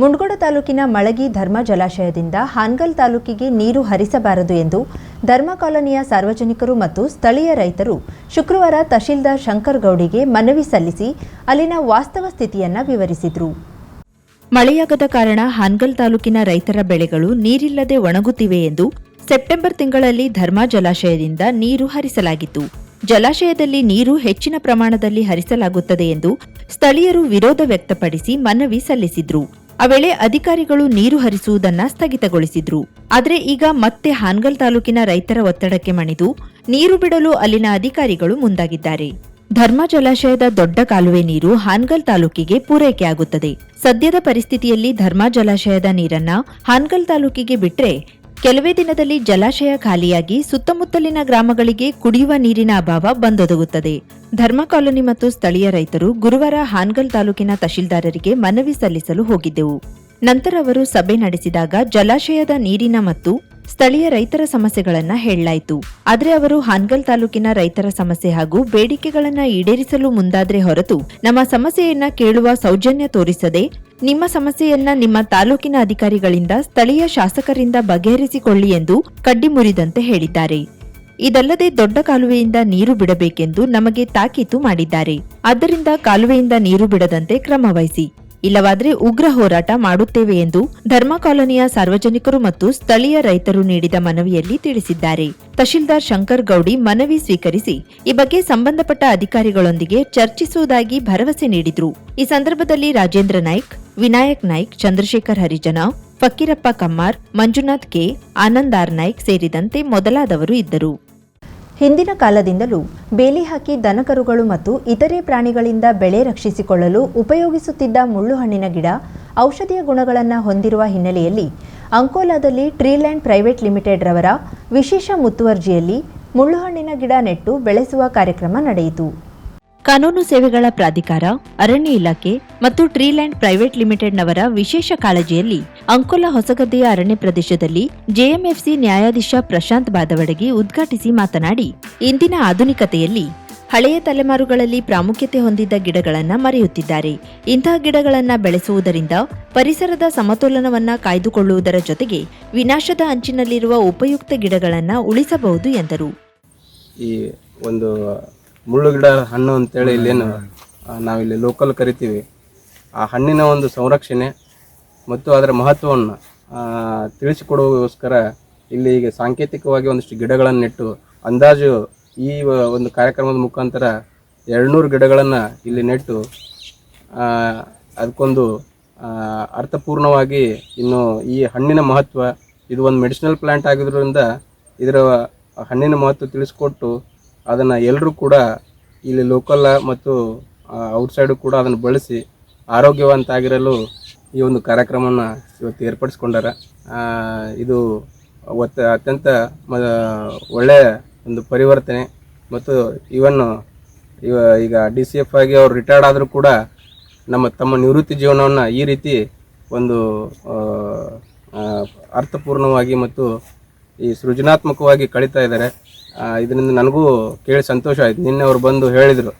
ಮುಂಡಗೋಡ ತಾಲೂಕಿನ ಮಳಗಿ ಧರ್ಮ ಜಲಾಶಯದಿಂದ ಹಾನ್ಗಲ್ ತಾಲೂಕಿಗೆ ನೀರು ಹರಿಸಬಾರದು ಎಂದು ಧರ್ಮ ಕಾಲೋನಿಯ ಸಾರ್ವಜನಿಕರು ಮತ್ತು ಸ್ಥಳೀಯ ರೈತರು ಶುಕ್ರವಾರ ತಹಶೀಲ್ದಾರ್ ಶಂಕರ್ ಗೌಡಿಗೆ ಮನವಿ ಸಲ್ಲಿಸಿ ಅಲ್ಲಿನ ವಾಸ್ತವ ಸ್ಥಿತಿಯನ್ನು ವಿವರಿಸಿದರು. ಮಳೆಯಾಗದ ಕಾರಣ ಹಾನ್ಗಲ್ ತಾಲೂಕಿನ ರೈತರ ಬೆಳೆಗಳು ನೀರಿಲ್ಲದೆ ಒಣಗುತ್ತಿವೆ ಎಂದು ಸೆಪ್ಟೆಂಬರ್ ತಿಂಗಳಲ್ಲಿ ಧರ್ಮ ಜಲಾಶಯದಿಂದ ನೀರು ಹರಿಸಲಾಗಿತ್ತು. ಜಲಾಶಯದಲ್ಲಿ ನೀರು ಹೆಚ್ಚಿನ ಪ್ರಮಾಣದಲ್ಲಿ ಹರಿಸಲಾಗುತ್ತದೆ ಎಂದು ಸ್ಥಳೀಯರು ವಿರೋಧ ವ್ಯಕ್ತಪಡಿಸಿ ಮನವಿ ಸಲ್ಲಿಸಿದ್ರು. ಆ ವೇಳೆ ಅಧಿಕಾರಿಗಳು ನೀರು ಹರಿಸುವುದನ್ನ ಸ್ಥಗಿತಗೊಳಿಸಿದ್ರು. ಆದರೆ ಈಗ ಮತ್ತೆ ಹಾನ್ಗಲ್ ತಾಲೂಕಿನ ರೈತರ ಒತ್ತಡಕ್ಕೆ ಮಣಿದು ನೀರು ಬಿಡಲು ಅಲ್ಲಿನ ಅಧಿಕಾರಿಗಳು ಮುಂದಾಗಿದ್ದಾರೆ. ಧರ್ಮ ಜಲಾಶಯದ ದೊಡ್ಡ ಕಾಲುವೆ ನೀರು ಹಾನ್ಗಲ್ ತಾಲೂಕಿಗೆ ಪೂರೈಕೆಯಾಗುತ್ತದೆ ಸದ್ಯದ ಪರಿಸ್ಥಿತಿಯಲ್ಲಿ ಧರ್ಮ ಜಲಾಶಯದ ನೀರನ್ನ ಹಾನ್ಗಲ್ ತಾಲೂಕಿಗೆ ಬಿಟ್ರೆ ಕೆಲವೇ ದಿನದಲ್ಲಿ ಜಲಾಶಯ ಖಾಲಿಯಾಗಿ ಸುತ್ತಮುತ್ತಲಿನ ಗ್ರಾಮಗಳಿಗೆ ಕುಡಿಯುವ ನೀರಿನ ಅಭಾವ ಬಂದೊದಗುತ್ತದೆ. ಧರ್ಮ ಕಾಲೋನಿ ಮತ್ತು ಸ್ಥಳೀಯ ರೈತರು ಗುರುವಾರ ಹಾನ್ಗಲ್ ತಾಲೂಕಿನ ತಹಶೀಲ್ದಾರರಿಗೆ ಮನವಿ ಸಲ್ಲಿಸಲು ಹೋಗಿದ್ದೆವು. ನಂತರ ಅವರು ಸಭೆ ನಡೆಸಿದಾಗ ಜಲಾಶಯದ ನೀರಿನ ಮತ್ತು ಸ್ಥಳೀಯ ರೈತರ ಸಮಸ್ಯೆಗಳನ್ನ ಹೇಳಲಾಯಿತು. ಆದರೆ ಅವರು ಹಾನ್ಗಲ್ ತಾಲೂಕಿನ ರೈತರ ಸಮಸ್ಯೆ ಹಾಗೂ ಬೇಡಿಕೆಗಳನ್ನ ಈಡೇರಿಸಲು ಮುಂದಾದ್ರೆ ಹೊರತು ನಮ್ಮ ಸಮಸ್ಯೆಯನ್ನ ಕೇಳುವ ಸೌಜನ್ಯ ತೋರಿಸದೆ ನಿಮ್ಮ ಸಮಸ್ಯೆಯನ್ನ ನಿಮ್ಮ ತಾಲೂಕಿನ ಅಧಿಕಾರಿಗಳಿಂದ ಸ್ಥಳೀಯ ಶಾಸಕರಿಂದ ಬಗೆಹರಿಸಿಕೊಳ್ಳಿ ಎಂದು ಕಡ್ಡಿ ಮುರಿದಂತೆ ಹೇಳಿದ್ದಾರೆ. ಇದಲ್ಲದೆ ದೊಡ್ಡ ಕಾಲುವೆಯಿಂದ ನೀರು ಬಿಡಬೇಕೆಂದು ನಮಗೆ ತಾಕೀತು ಮಾಡಿದ್ದಾರೆ. ಆದ್ದರಿಂದ ಕಾಲುವೆಯಿಂದ ನೀರು ಬಿಡದಂತೆ ಕ್ರಮ ವಹಿಸಿ ಇಲ್ಲವಾದ್ರೆ ಉಗ್ರ ಹೋರಾಟ ಮಾಡುತ್ತೇವೆ ಎಂದು ಧರ್ಮ ಕಾಲೋನಿಯ ಸಾರ್ವಜನಿಕರು ಮತ್ತು ಸ್ಥಳೀಯ ರೈತರು ನೀಡಿದ ಮನವಿಯಲ್ಲಿ ತಿಳಿಸಿದ್ದಾರೆ. ತಹಶೀಲ್ದಾರ್ ಶಂಕರ್ ಗೌಡಿ ಮನವಿ ಸ್ವೀಕರಿಸಿ ಈ ಬಗ್ಗೆ ಸಂಬಂಧಪಟ್ಟ ಅಧಿಕಾರಿಗಳೊಂದಿಗೆ ಚರ್ಚಿಸುವುದಾಗಿ ಭರವಸೆ ನೀಡಿದ್ರು. ಈ ಸಂದರ್ಭದಲ್ಲಿ ರಾಜೇಂದ್ರ ನಾಯ್ಕ್, ವಿನಾಯಕ್ ನಾಯ್ಕ್, ಚಂದ್ರಶೇಖರ್ ಹರಿಜನ, ಫಕೀರಪ್ಪ ಕಮ್ಮಾರ್, ಮಂಜುನಾಥ್ ಕೆ ಆನಂದಾರ್ ನಾಯ್ಕ್ ಸೇರಿದಂತೆ ಮೊದಲಾದವರು ಇದ್ದರು. ಹಿಂದಿನ ಕಾಲದಿಂದಲೂ ಬೇಲಿ ಹಾಕಿ ದನಕರುಗಳು ಮತ್ತು ಇತರೆ ಪ್ರಾಣಿಗಳಿಂದ ಬೆಳೆ ರಕ್ಷಿಸಿಕೊಳ್ಳಲು ಉಪಯೋಗಿಸುತ್ತಿದ್ದ ಮುಳ್ಳುಹಣ್ಣಿನ ಗಿಡ, ಔಷಧೀಯ ಗುಣಗಳನ್ನು ಹೊಂದಿರುವ ಹಿನ್ನೆಲೆಯಲ್ಲಿ ಅಂಕೋಲಾದಲ್ಲಿ ಟ್ರೀಲ್ಯಾಂಡ್ ಪ್ರೈವೇಟ್ ಲಿಮಿಟೆಡ್ ರವರ ವಿಶೇಷ ಮುತುವರ್ಜಿಯಲ್ಲಿ ಮುಳ್ಳುಹಣ್ಣಿನ ಗಿಡ ನೆಟ್ಟು ಬೆಳೆಸುವ ಕಾರ್ಯಕ್ರಮ ನಡೆಯಿತು. ಕಾನೂನು ಸೇವೆಗಳ ಪ್ರಾಧಿಕಾರ, ಅರಣ್ಯ ಇಲಾಖೆ ಮತ್ತು ಟ್ರೀಲ್ಯಾಂಡ್ ಪ್ರೈವೇಟ್ ಲಿಮಿಟೆಡ್ನವರ ವಿಶೇಷ ಕಾಳಜಿಯಲ್ಲಿ ಅಂಕೋಲಾ ಹೊಸಗದ್ದೆಯ ಅರಣ್ಯ ಪ್ರದೇಶದಲ್ಲಿ ಜೆಎಂಎಫ್ಸಿ ನ್ಯಾಯಾಧೀಶ ಪ್ರಶಾಂತ್ ಬಾದವಡಗಿ ಉದ್ಘಾಟಿಸಿ ಮಾತನಾಡಿ, ಇಂದಿನ ಆಧುನಿಕತೆಯಲ್ಲಿ ಹಳೆಯ ತಲೆಮಾರುಗಳಲ್ಲಿ ಪ್ರಾಮುಖ್ಯತೆ ಹೊಂದಿದ್ದ ಗಿಡಗಳನ್ನು ಮರೆಯುತ್ತಿದ್ದಾರೆ. ಇಂತಹ ಗಿಡಗಳನ್ನು ಬೆಳೆಸುವುದರಿಂದ ಪರಿಸರದ ಸಮತೋಲನವನ್ನು ಕಾಯ್ದುಕೊಳ್ಳುವುದರ ಜೊತೆಗೆ ವಿನಾಶದ ಅಂಚಿನಲ್ಲಿರುವ ಉಪಯುಕ್ತ ಗಿಡಗಳನ್ನು ಉಳಿಸಬಹುದು ಎಂದರು. ಈ ಒಂದು ಮುಳ್ಳು ಗಿಡ ಹಣ್ಣು ಅಂತೇಳಿ ಇಲ್ಲೇನು ನಾವಿಲ್ಲಿ ಲೋಕಲ್ ಕರಿತೀವಿ. ಆ ಹಣ್ಣಿನ ಒಂದು ಸಂರಕ್ಷಣೆ ಮತ್ತು ಅದರ ಮಹತ್ವವನ್ನು ತಿಳಿಸಿಕೊಡುವಗೋಸ್ಕರ ಇಲ್ಲಿ ಈಗ ಸಾಂಕೇತಿಕವಾಗಿ ಒಂದಿಷ್ಟು ಗಿಡಗಳನ್ನು ನೆಟ್ಟು ಅಂದಾಜು ಈ ಒಂದು ಕಾರ್ಯಕ್ರಮದ ಮುಖಾಂತರ ಎರಡುನೂರು ಗಿಡಗಳನ್ನು ಇಲ್ಲಿ ನೆಟ್ಟು ಅದಕ್ಕೊಂದು ಅರ್ಥಪೂರ್ಣವಾಗಿ ಇನ್ನು ಈ ಹಣ್ಣಿನ ಮಹತ್ವ, ಇದು ಒಂದು ಮೆಡಿಸಿನಲ್ ಪ್ಲಾಂಟ್ ಆಗಿರೋದ್ರಿಂದ ಇದರ ಹಣ್ಣಿನ ಮಹತ್ವ ತಿಳಿಸ್ಕೊಟ್ಟು ಅದನ್ನು ಎಲ್ಲರೂ ಕೂಡ ಇಲ್ಲಿ ಲೋಕಲ್ ಮತ್ತು ಔಟ್ಸೈಡು ಕೂಡ ಅದನ್ನು ಬಳಸಿ ಆರೋಗ್ಯವಂತಾಗಿರಲು ಈ ಒಂದು ಕಾರ್ಯಕ್ರಮವನ್ನು ಇವತ್ತು ಏರ್ಪಡಿಸ್ಕೊಂಡಾರ. ಇದು ಒತ್ತ, ಅತ್ಯಂತ, ಮ ಒಳ್ಳೆಯ ಒಂದು ಪರಿವರ್ತನೆ ಮತ್ತು ಇವನ್ನು ಇವ, ಈಗ ಡಿ ಸಿ ಎಫ್ ಆಗಿ ಅವ್ರು ರಿಟೈರ್ಡ್ ಆದರೂ ಕೂಡ ನಮ್ಮ, ತಮ್ಮ ನಿವೃತ್ತಿ ಜೀವನವನ್ನು ಈ ರೀತಿ ಒಂದು ಅರ್ಥಪೂರ್ಣವಾಗಿ ಮತ್ತು ಈ ಸೃಜನಾತ್ಮಕವಾಗಿ ಕಳೀತಾ ಇದ್ದಾರೆ. ಇದರಿಂದ ನನಗೂ ಕೇಳಿ ಸಂತೋಷ ಆಯ್ತು. ನಿನ್ನೆ ಅವ್ರು ಬಂದು ಹೇಳಿದರು.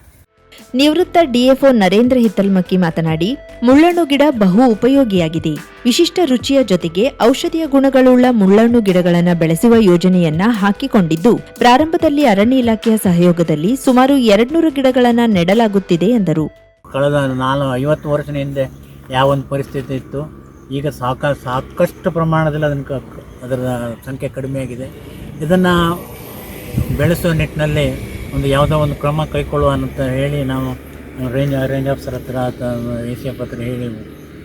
ನಿವೃತ್ತ ಡಿಎಫ್ಒ ನರೇಂದ್ರ ಹಿತ್ತಲ್ಮಕ್ಕಿ ಮಾತನಾಡಿ ಮುಳ್ಳಣ್ಣು ಗಿಡ ಬಹು ಉಪಯೋಗಿಯಾಗಿದೆ. ವಿಶಿಷ್ಟ ರುಚಿಯ ಜೊತೆಗೆ ಔಷಧೀಯ ಗುಣಗಳುಳ್ಳ ಮುಳ್ಳಣ್ಣು ಗಿಡಗಳನ್ನು ಬೆಳೆಸುವ ಯೋಜನೆಯನ್ನ ಹಾಕಿಕೊಂಡಿದ್ದು ಪ್ರಾರಂಭದಲ್ಲಿ ಅರಣ್ಯ ಇಲಾಖೆಯ ಸಹಯೋಗದಲ್ಲಿ ಸುಮಾರು ಎರಡ್ನೂರು ಗಿಡಗಳನ್ನು ನೆಡಲಾಗುತ್ತಿದೆ ಎಂದರು. ಕಳೆದ ನಾನು ಐವತ್ತು ವರ್ಷದ ಹಿಂದೆ ಯಾವ ಒಂದು ಪರಿಸ್ಥಿತಿ ಇತ್ತು ಈಗ ಸಾಕ ಸಾಕಷ್ಟು ಪ್ರಮಾಣದಲ್ಲಿ ಅದನ್ನು ಅದರ ಸಂಖ್ಯೆ ಕಡಿಮೆಯಾಗಿದೆ. ಇದನ್ನು ಬೆಳೆಸುವ ನಿಟ್ಟಿನಲ್ಲಿ ಒಂದು ಯಾವುದೋ ಒಂದು ಕ್ರಮ ಕೈಗೊಳ್ಳುವ ಅಂತ ಹೇಳಿ ನಾವು ರೇಂಜ್ ರೇಂಜ್ ಆಫೀಸರ್ ಹತ್ರ ಎ ಸಿ ಎಫ್ ಹತ್ರ ಹೇಳಿ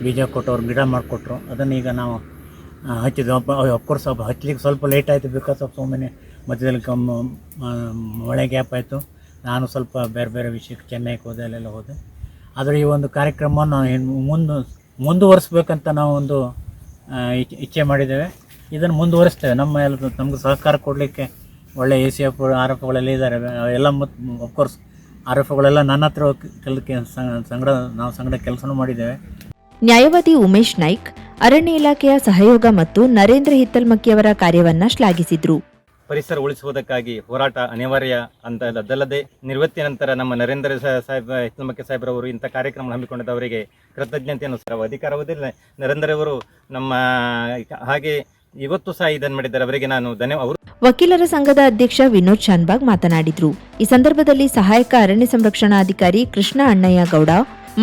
ಬೀಜ ಕೊಟ್ಟು ಅವ್ರು ಗಿಡ ಮಾಡಿಕೊಟ್ರು. ಅದನ್ನು ಈಗ ನಾವು ಆ, ಒಬ್ಬ ಅಫ್ಕೋರ್ಸ್ ಸ್ವಲ್ಪ ಹಚ್ಚಲಿಕ್ಕೆ ಸ್ವಲ್ಪ ಲೇಟ್ ಆಯಿತು ಬಿಕಾಸ್ ಆಫ್ ಸೋಮನೆ ಮಧ್ಯದಲ್ಲಿ ಕಮ್ ಮಳೆ ಗ್ಯಾಪ್ ಆಯಿತು. ನಾನು ಸ್ವಲ್ಪ ಬೇರೆ ಬೇರೆ ವಿಷಯಕ್ಕೆ ಚೆನ್ನೈಗೆ ಹೋದೆ ಅಲ್ಲೆಲ್ಲ ಹೋದೆ. ಆದರೆ ಈ ಒಂದು ಕಾರ್ಯಕ್ರಮವನ್ನು ನಾವು ಮುಂದೆ ಮುಂದುವರಿಸ್ಬೇಕಂತ ನಾವು ಒಂದು ಇಚ್ಛೆ ಮಾಡಿದ್ದೇವೆ. ಇದನ್ನು ಮುಂದುವರಿಸ್ತೇವೆ. ನಮ್ಮ ಎಲ್ಲ ನಮಗೆ ಸಹಕಾರ ಕೊಡಲಿಕ್ಕೆ ಒಳ್ಳೆ ಎ ಸಿ ಎಫ್ ಆರ್ ಎಫ್ಗಳೆಲ್ಲ ಇದ್ದಾರೆ. ಎಲ್ಲ ಮತ್ತು ಅಫ್ಕೋರ್ಸ್ ಆರ್ ಎಫ್ಗಳೆಲ್ಲ ನನ್ನ ಹತ್ರ ಕೆಲ ಸಂಗಡ ನಾವು ಸಂಗಡ ಕೆಲಸನೂ ಮಾಡಿದ್ದೇವೆ. ನ್ಯಾಯವಾದಿ ಉಮೇಶ್ ನಾಯ್ಕ್ ಅರಣ್ಯ ಇಲಾಖೆಯ ಸಹಯೋಗ ಮತ್ತು ನರೇಂದ್ರ ಹಿತ್ತಲ್ಮಕ್ಕಿಯವರ ಕಾರ್ಯವನ್ನ ಶ್ಲಾಘಿಸಿದ್ರು. ಪರಿಸರ ಉಳಿಸುವುದಕ್ಕಾಗಿ ಹೋರಾಟ ಅನಿವಾರ್ಯ ಅಂತ ಅದಲ್ಲದೆ ನಿವೃತ್ತಿ ನಂತರ ನಮ್ಮ ನರೇಂದ್ರ ಸಾಹೇಬ್ ಹಿತ್ಲಮಕ್ಕೆ ಸಾಹೇಬ್ರವರು ಇಂಥ ಕಾರ್ಯಕ್ರಮ ಹಮ್ಮಿಕೊಂಡಿದ್ದವರಿಗೆ ಕೃತಜ್ಞತೆಯನ್ನು ಸರ್ ಅಧಿಕಾರವುದಿಲ್ಲ ನರೇಂದ್ರ ಅವರು ನಮ್ಮ ಹಾಗೆ ಇವತ್ತು ಸಹ ಇದನ್ನು ಮಾಡಿದ್ದಾರೆ. ಅವರಿಗೆ ನಾನು ಧನ್ಯವಾದ. ವಕೀಲರ ಸಂಘದ ಅಧ್ಯಕ್ಷ ವಿನೋದ್ ಶಾನ್ಬಾಗ್ ಮಾತನಾಡಿದ್ರು. ಈ ಸಂದರ್ಭದಲ್ಲಿ ಸಹಾಯಕ ಅರಣ್ಯ ಸಂರಕ್ಷಣಾಧಿಕಾರಿ ಕೃಷ್ಣ ಅಣ್ಣಯ್ಯ ಗೌಡ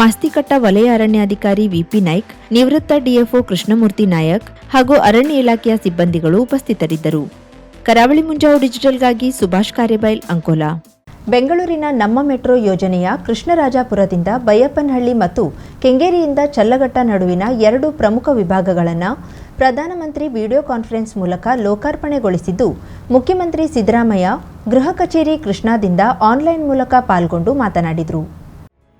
ಮಾಸ್ತಿಕಟ್ಟ ವಲಯ ಅರಣ್ಯಾಧಿಕಾರಿ ವಿಪಿ ನಾಯ್ಕ್, ನಿವೃತ್ತ ಡಿಎಫ್ಒ ಕೃಷ್ಣಮೂರ್ತಿ ನಾಯಕ್ ಹಾಗೂ ಅರಣ್ಯ ಇಲಾಖೆಯ ಸಿಬ್ಬಂದಿಗಳು ಉಪಸ್ಥಿತರಿದ್ದರು. ಕರಾವಳಿ ಮುಂಜಾವು ಡಿಜಿಟಲ್ಗಾಗಿ ಸುಭಾಷ್ ಕಾರ್ಯಬೈಲ್ ಅಂಕೋಲಾ. ಬೆಂಗಳೂರಿನ ನಮ್ಮ ಮೆಟ್ರೋ ಯೋಜನೆಯ ಕೃಷ್ಣರಾಜಾಪುರದಿಂದ ಬೈಯಪ್ಪನಹಳ್ಳಿ ಮತ್ತು ಕೆಂಗೇರಿಯಿಂದ ಚಲ್ಲಘಟ್ಟ ನಡುವಿನ ಎರಡು ಪ್ರಮುಖ ವಿಭಾಗಗಳನ್ನು ಪ್ರಧಾನಮಂತ್ರಿ ವಿಡಿಯೋ ಕಾನ್ಫರೆನ್ಸ್ ಮೂಲಕ ಲೋಕಾರ್ಪಣೆಗೊಳಿಸಿದ್ದು, ಮುಖ್ಯಮಂತ್ರಿ ಸಿದ್ದರಾಮಯ್ಯ ಗೃಹ ಕಚೇರಿ ಕೃಷ್ಣಾದಿಂದ ಆನ್ಲೈನ್ ಮೂಲಕ ಪಾಲ್ಗೊಂಡು ಮಾತನಾಡಿದರು.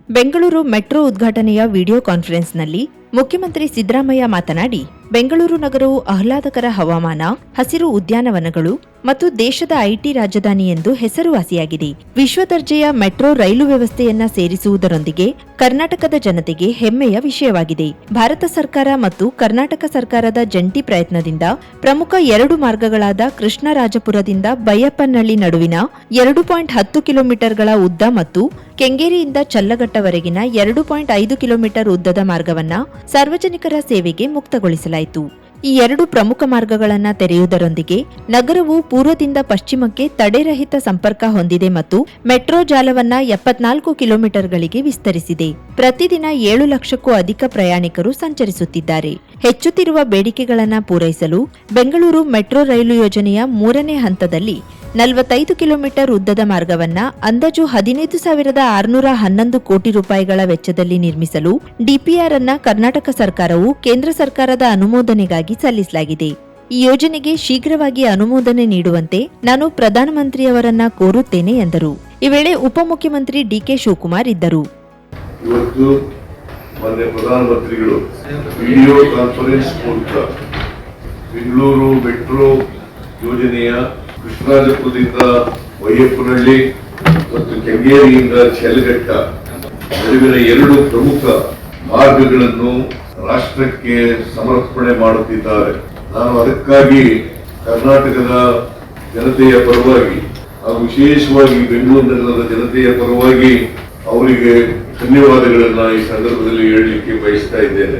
ಬೆಂಗಳೂರು ಮೆಟ್ರೋ ಉದ್ಘಾಟನೆಯ ವಿಡಿಯೋ ಕಾನ್ಫರೆನ್ಸ್ನಲ್ಲಿ ಮುಖ್ಯಮಂತ್ರಿ ಸಿದ್ದರಾಮಯ್ಯ ಮಾತನಾಡಿ, ಬೆಂಗಳೂರು ನಗರವು ಆಹ್ಲಾದಕರ ಹವಾಮಾನ, ಹಸಿರು ಉದ್ಯಾನವನಗಳು ಮತ್ತು ದೇಶದ ಐಟಿ ರಾಜಧಾನಿ ಎಂದು ಹೆಸರುವಾಸಿಯಾಗಿದೆ. ವಿಶ್ವದರ್ಜೆಯ ಮೆಟ್ರೋ ರೈಲು ವ್ಯವಸ್ಥೆಯನ್ನ ಸೇರಿಸುವುದರೊಂದಿಗೆ ಕರ್ನಾಟಕದ ಜನತೆಗೆ ಹೆಮ್ಮೆಯ ವಿಷಯವಾಗಿದೆ. ಭಾರತ ಸರ್ಕಾರ ಮತ್ತು ಕರ್ನಾಟಕ ಸರ್ಕಾರದ ಜಂಟಿ ಪ್ರಯತ್ನದಿಂದ ಪ್ರಮುಖ ಎರಡು ಮಾರ್ಗಗಳಾದ ಕೃಷ್ಣರಾಜಪುರದಿಂದ ಬೈಯಪ್ಪನಹಳ್ಳಿ ನಡುವಿನ ಎರಡು ಪಾಯಿಂಟ್ ಹತ್ತು ಕಿಲೋಮೀಟರ್ಗಳ ಉದ್ದ ಮತ್ತು ಕೆಂಗೇರಿಯಿಂದ ಚಲ್ಲಘಟ್ಟವರೆಗಿನ ಎರಡು ಪಾಯಿಂಟ್ ಐದು ಕಿಲೋಮೀಟರ್ ಉದ್ದದ ಮಾರ್ಗವನ್ನ ಸಾರ್ವಜನಿಕರ ಸೇವೆಗೆ ಮುಕ್ತಗೊಳಿಸಲಾಯಿತು. ಈ ಎರಡು ಪ್ರಮುಖ ಮಾರ್ಗಗಳನ್ನು ತೆರೆಯುವುದರೊಂದಿಗೆ ನಗರವು ಪೂರ್ವದಿಂದ ಪಶ್ಚಿಮಕ್ಕೆ ತಡೆರಹಿತ ಸಂಪರ್ಕ ಹೊಂದಿದೆ ಮತ್ತು ಮೆಟ್ರೋ ಜಾಲವನ್ನ ಎಪ್ಪತ್ನಾಲ್ಕು ಕಿಲೋಮೀಟರ್ಗಳಿಗೆ ವಿಸ್ತರಿಸಿದೆ. ಪ್ರತಿದಿನ ಏಳು ಲಕ್ಷಕ್ಕೂ ಅಧಿಕ ಪ್ರಯಾಣಿಕರು ಸಂಚರಿಸುತ್ತಿದ್ದಾರೆ. ಹೆಚ್ಚುತ್ತಿರುವ ಬೇಡಿಕೆಗಳನ್ನು ಪೂರೈಸಲು ಬೆಂಗಳೂರು ಮೆಟ್ರೋ ರೈಲು ಯೋಜನೆಯ ಮೂರನೇ ಹಂತದಲ್ಲಿ ನಲವತ್ತೈದು ಕಿಲೋಮೀಟರ್ ಉದ್ದದ ಮಾರ್ಗವನ್ನ ಅಂದಾಜು ಹದಿನೈದು ಸಾವಿರದ ಆರುನೂರ ಹನ್ನೊಂದು ಕೋಟಿ ರೂಪಾಯಿಗಳ ವೆಚ್ಚದಲ್ಲಿ ನಿರ್ಮಿಸಲು ಡಿಪಿಆರ್ ಅನ್ನ ಕರ್ನಾಟಕ ಸರ್ಕಾರವು ಕೇಂದ್ರ ಸರ್ಕಾರದ ಅನುಮೋದನೆಗಾಗಿ ಸಲ್ಲಿಸಲಾಗಿದೆ. ಈ ಯೋಜನೆಗೆ ಶೀಘ್ರವಾಗಿ ಅನುಮೋದನೆ ನೀಡುವಂತೆ ನಾನು ಪ್ರಧಾನಮಂತ್ರಿಯವರನ್ನ ಕೋರುತ್ತೇನೆ ಎಂದರು. ಈ ವೇಳೆ ಉಪಮುಖ್ಯಮಂತ್ರಿ ಡಿಕೆ ಶಿವಕುಮಾರ್ ಇದ್ದರು. ಇವತ್ತು ಮಾನ್ಯ ಪ್ರಧಾನಮಂತ್ರಿಗಳು ವಿಡಿಯೋ ಕಾನ್ಫರೆನ್ಸ್ ಮೂಲಕ ಬೆಂಗಳೂರು ಮೆಟ್ರೋ ಯೋಜನೆಯ ಕೃಷ್ಣರಾಜಪುರದಿಂದ ವೈಯಪ್ಪನಹಳ್ಳಿ ಮತ್ತು ಕೆಂಗೇರಿಯಿಂದ ಚೆಲಘಟ್ಟ ನಡುವಿನ ಎರಡು ಪ್ರಮುಖ ಮಾರ್ಗಗಳನ್ನು ರಾಷ್ಟ್ರಕ್ಕೆ ಸಮರ್ಪಣೆ ಮಾಡುತ್ತಿದ್ದಾರೆ. ನಾನು ಅದಕ್ಕಾಗಿ ಕರ್ನಾಟಕದ ಜನತೆಯ ಪರವಾಗಿ ಹಾಗೂ ವಿಶೇಷವಾಗಿ ಬೆಂಗಳೂರು ನಗರದ ಜನತೆಯ ಪರವಾಗಿ ಅವರಿಗೆ ಧನ್ಯವಾದಗಳನ್ನು ಈ ಸಂದರ್ಭದಲ್ಲಿ ಹೇಳಲಿಕ್ಕೆ ಬಯಸ್ತಾ ಇದ್ದೇನೆ.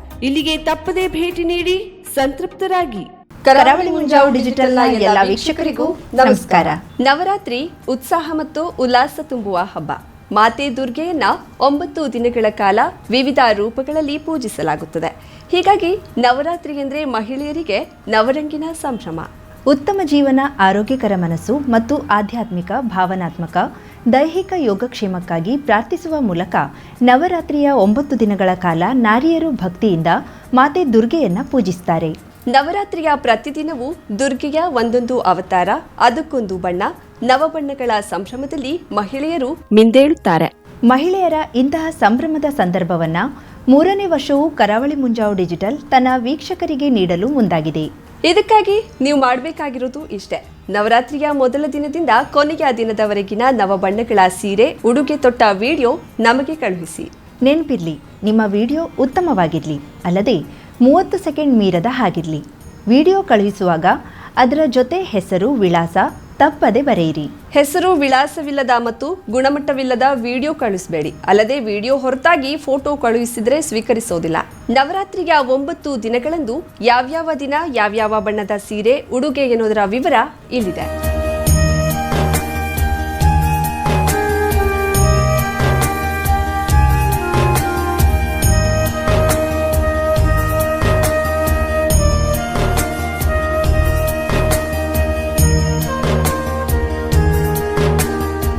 ಇಲ್ಲಿಗೆ ತಪ್ಪದೇ ಭೇಟಿ ನೀಡಿ ಸಂತೃಪ್ತರಾಗಿ. ಕರಾವಳಿ ಮುಂಜಾವು ಡಿಜಿಟಲ್ನ ಎಲ್ಲ ವೀಕ್ಷಕರಿಗೂ ನಮಸ್ಕಾರ. ನವರಾತ್ರಿ ಉತ್ಸಾಹ ಮತ್ತು ಉಲ್ಲಾಸ ತುಂಬುವ ಹಬ್ಬ. ಮಾತೆ ದುರ್ಗೆಯನ್ನ ಒಂಬತ್ತು ದಿನಗಳ ಕಾಲ ವಿವಿಧ ರೂಪಗಳಲ್ಲಿ ಪೂಜಿಸಲಾಗುತ್ತದೆ. ಹೀಗಾಗಿ ನವರಾತ್ರಿ ಎಂದರೆ ಮಹಿಳೆಯರಿಗೆ ನವರಂಗಿನ ಸಂಭ್ರಮ. ಉತ್ತಮ ಜೀವನ ಆರೋಗ್ಯಕರ ಮನಸ್ಸು ಮತ್ತು ಆಧ್ಯಾತ್ಮಿಕ ಭಾವನಾತ್ಮಕ ದೈಹಿಕ ಯೋಗಕ್ಷೇಮಕ್ಕಾಗಿ ಪ್ರಾರ್ಥಿಸುವ ಮೂಲಕ ನವರಾತ್ರಿಯ ಒಂಬತ್ತು ದಿನಗಳ ಕಾಲ ನಾರಿಯರು ಭಕ್ತಿಯಿಂದ ಮಾತೆ ದುರ್ಗೆಯನ್ನ ಪೂಜಿಸ್ತಾರೆ. ನವರಾತ್ರಿಯ ಪ್ರತಿದಿನವೂ ದುರ್ಗೆಯ ಒಂದೊಂದು ಅವತಾರ ಅದಕ್ಕೊಂದು ಬಣ್ಣ ನವಬಣ್ಣಗಳ ಸಂಭ್ರಮದಲ್ಲಿ ಮಹಿಳೆಯರು ಮಿಂದೇಳುತ್ತಾರೆ. ಮಹಿಳೆಯರ ಇಂತಹ ಸಂಭ್ರಮದ ಸಂದರ್ಭವನ್ನ ಮೂರನೇ ವರ್ಷವೂ ಕರಾವಳಿ ಮುಂಜಾವು ಡಿಜಿಟಲ್ ತನ್ನ ವೀಕ್ಷಕರಿಗೆ ನೀಡಲು ಮುಂದಾಗಿದೆ. ಇದಕ್ಕಾಗಿ ನೀವು ಮಾಡಬೇಕಾಗಿರೋದು ಇಷ್ಟೇ. ನವರಾತ್ರಿಯ ಮೊದಲ ದಿನದಿಂದ ಕೊನೆಯ ದಿನದವರೆಗಿನ ನವಬಣ್ಣಗಳ ಸೀರೆ, ಉಡುಗೆ ತೊಟ್ಟ ವಿಡಿಯೋ ನಮಗೆ ಕಳುಹಿಸಿ. ನೆನಪಿರ್ಲಿ, ನಿಮ್ಮ ವಿಡಿಯೋ ಉತ್ತಮವಾಗಿರಲಿ, ಅಲ್ಲದೆ ಮೂವತ್ತು ಸೆಕೆಂಡ್ ಮೀರದ ಹಾಗಿರಲಿ. ವಿಡಿಯೋ ಕಳುಹಿಸುವಾಗ ಅದರ ಜೊತೆ ಹೆಸರು, ವಿಳಾಸ ತಪ್ಪದೆ ಬರೆಯಿರಿ. ಹೆಸರು ವಿಳಾಸವಿಲ್ಲದ ಮತ್ತು ಗುಣಮಟ್ಟವಿಲ್ಲದ ವಿಡಿಯೋ ಕಳುಹಿಸಬೇಡಿ. ಅಲ್ಲದೆ ವಿಡಿಯೋ ಹೊರತಾಗಿ ಫೋಟೋ ಕಳುಹಿಸಿದ್ರೆ ಸ್ವೀಕರಿಸೋದಿಲ್ಲ. ನವರಾತ್ರಿಯ ಒಂಬತ್ತು ದಿನಗಳಂದು ಯಾವ್ಯಾವ ದಿನ, ಯಾವ್ಯಾವ ಬಣ್ಣದ ಸೀರೆ, ಉಡುಗೆ ಎನ್ನುವುದರ ವಿವರ ಇಲ್ಲಿದೆ.